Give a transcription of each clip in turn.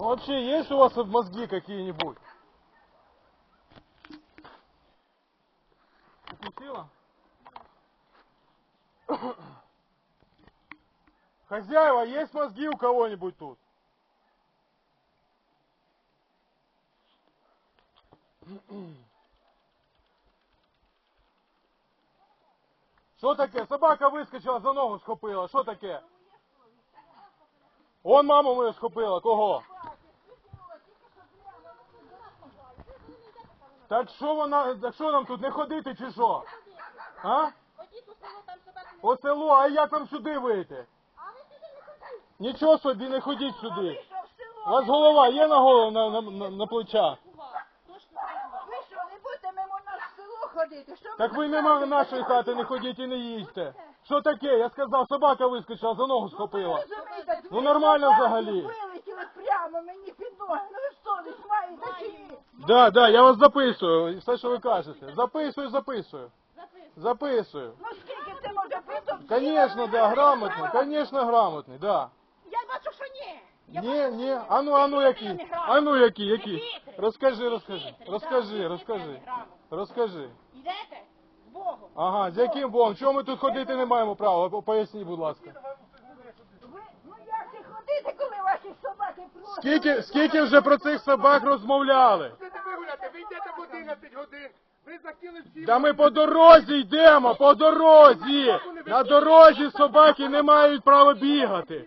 вообще есть у вас мозги какие-нибудь? Укусила? Хозяева, есть мозги у кого-нибудь тут? Що таке? Собака вискочила, за ногу схопила. Що таке? Он маму мою схопила. Кого? Так що вона, так що нам тут не ходити чи що? А? Ходіть у село, там собаки не По селу, а як нам сюди вийти? А ви сюди не ходіть. Нічого собі, не ходіть сюди. Вийшов в село. У вас голова є на голову на, на, на, на плечах? Ви що, не будете мимо нас в село ходити? Що Так ви мимо нашої хати не ходіть і не їдьте. Що таке? Я сказав, собака вискочила, за ногу схопила. Розумієте, Ну, нормально взагалі. Вилетіли прямо мені під ноги. Ну ви совість маєте чи ні? Да, да, я вас записую, все, що ви кажете. Записую, записую. Записую. Ну скільки це може притом? Конечно, да, грамотний, конечно, грамотний, да. Я бачу, що ні. Я Ні, бачу, ні, що а ну, а ну які? А ну які, які? Розкажи, розкажи, розкажи, розкажи, розкажи. Йдете? З Богом. Ага, з яким Богом? Чому ми тут ходити не маємо права? Поясніть, будь ласка. Ви, ну як же ходити, коли ваші собаки просто... Скільки, скільки вже про цих собак розмовляли? Ви йдете в 11 годин. Ви захотіли всі. Та ми по дорозі йдемо, по дорозі. На дорозі собаки не мають права бігати.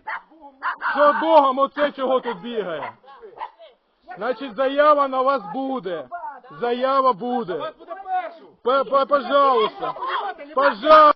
Що Богом оце чого тут бігає? Значить, заява на вас буде. Заява буде. П- п- Пожалуйста. Пожалуйста.